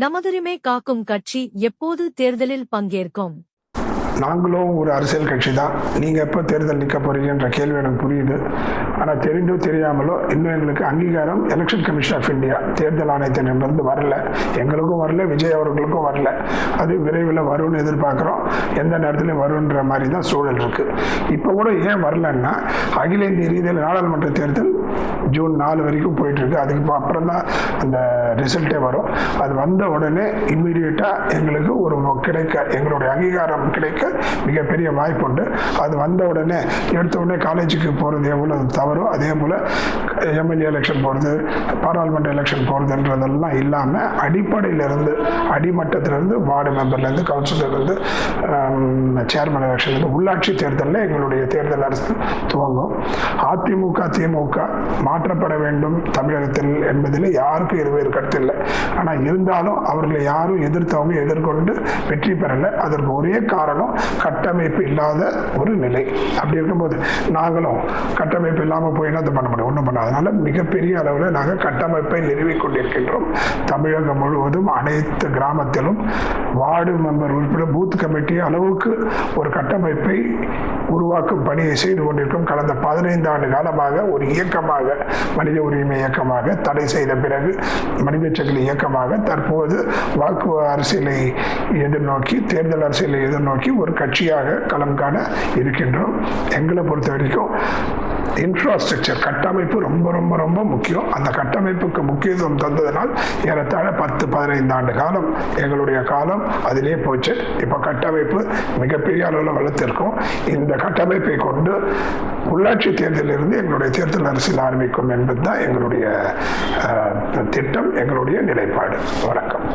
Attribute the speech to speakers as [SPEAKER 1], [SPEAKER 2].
[SPEAKER 1] நமதுரிமை காக்கும் கட்சி எப்போது தேர்தலில் பங்கேற்கும்?
[SPEAKER 2] நாங்களும் ஒரு அரசியல் கட்சி தான் நீங்கள் எப்போ தேர்தல் நிற்க போறீங்கன்ற கேள்வி எனக்கு புரியுது. ஆனால் தெரிந்தோ தெரியாமலோ இன்னும் எங்களுக்கு அங்கீகாரம் எலெக்ஷன் கமிஷன் ஆஃப் இந்தியா தேர்தல் ஆணையத்திடமிருந்து வரல. எங்களுக்கும் வரல விஜய் அவர்களுக்கும் வரல. அது விரைவில் வரும்னு எதிர்பார்க்குறோம். எந்த நேரத்துலையும் வரும்ன்ற மாதிரி தான் சூழல் இருக்கு. இப்போ கூட ஏன் வரலன்னா அகில இந்திய ரீதியில் நாடாளுமன்ற தேர்தல் ஜூன் நாலு வரைக்கும் போயிட்டுருக்கு. அதுக்கு அப்புறம் தான் அந்த ரிசல்ட்டே வரும். அது வந்த உடனே இம்மீடியட்டாக எங்களுக்கு ஒரு கிடைக்க எங்களுடைய அங்கீகாரம் கிடைக்க மிகப்பெரிய வாய்ப்பு உண்டு. அது வந்த உடனே எடுத்த உடனே காலேஜுக்கு போகிறது எவ்வளோ தவறோ அதே போல் எம்எல்ஏ எலெக்ஷன் போகிறது பாராளுமன்ற எலெக்ஷன் போகிறதுன்றதெல்லாம் இல்லாமல் அடிப்படையிலிருந்து அடிமட்டத்திலிருந்து வார்டு மெம்பர்லேருந்து கவுன்சிலர்லேருந்து சேர்மன் எலெக்ஷன் உள்ளாட்சி தேர்தலில் எங்களுடைய தேர்தல் அரசு துவங்கும். அதிமுக திமுக மாற்றப்பட வேண்டும் தமிழகத்தில் என்பதில் யாருக்கும் இருவேறு கருத்து இல்லை. ஆனால் இருந்தாலும் அவர்களை யாரும் எதிர்த்தவங்க எதிர்கொண்டு வெற்றி பெறலை. அதற்கு ஒரே காரணம் கட்டமைப்பு இல்லாத ஒரு நிலை. அப்படி இருக்கும்போது நாங்களும் கட்டமைப்பு இல்லாமல் போய் என்ன பண்ண முடியும்? ஒன்றும் பண்ணாது. அதனால மிகப்பெரிய அளவில் நாங்கள் கட்டமைப்பை நிறுவிக் கொண்டிருக்கின்றோம். தமிழகம் முழுவதும் அனைத்து கிராமத்திலும் வார்டு மெம்பர் உறுப்பினர் பூத் கமிட்டி அளவுக்கு ஒரு கட்டமைப்பை உருவாக்கும் பணியை செய்து கொண்டிருக்கும் கடந்த பதினைந்து ஆண்டு காலமாக ஒரு இயக்கமாக மனித உரிமை இயக்கமாக தடை செய்த பிறகு மனித சங்கிலி இயக்கமாக தற்போது வாக்கு அரசியலை எதிர்நோக்கி தேர்தல் அரசியலை எதிர்நோக்கி ஒரு கட்சியாக களம் காண இருக்கின்றோம். எங்களை பொறுத்த வரைக்கும் இன்ஃப்ராஸ்ட்ரக்சர் கட்டமைப்பு ரொம்ப ரொம்ப ரொம்ப முக்கியம். அந்த கட்டமைப்புக்கு முக்கியத்துவம் தந்ததனால் ஏறத்தாழ பத்து பதினைந்து ஆண்டு காலம் எங்களுடைய காலம் அதிலே போச்சு. இப்போ கட்டமைப்பு மிகப்பெரிய அளவில் வளர்த்திருக்கோம் இந்த கட்டமைப்பை கொண்டு உள்ளாட்சி தேர்தலிலிருந்து எங்களுடைய தேர்தல் அரசியல் ஆரம்பிக்கும் என்பது தான் எங்களுடைய திட்டம் எங்களுடைய நிலைப்பாடு. வணக்கம்.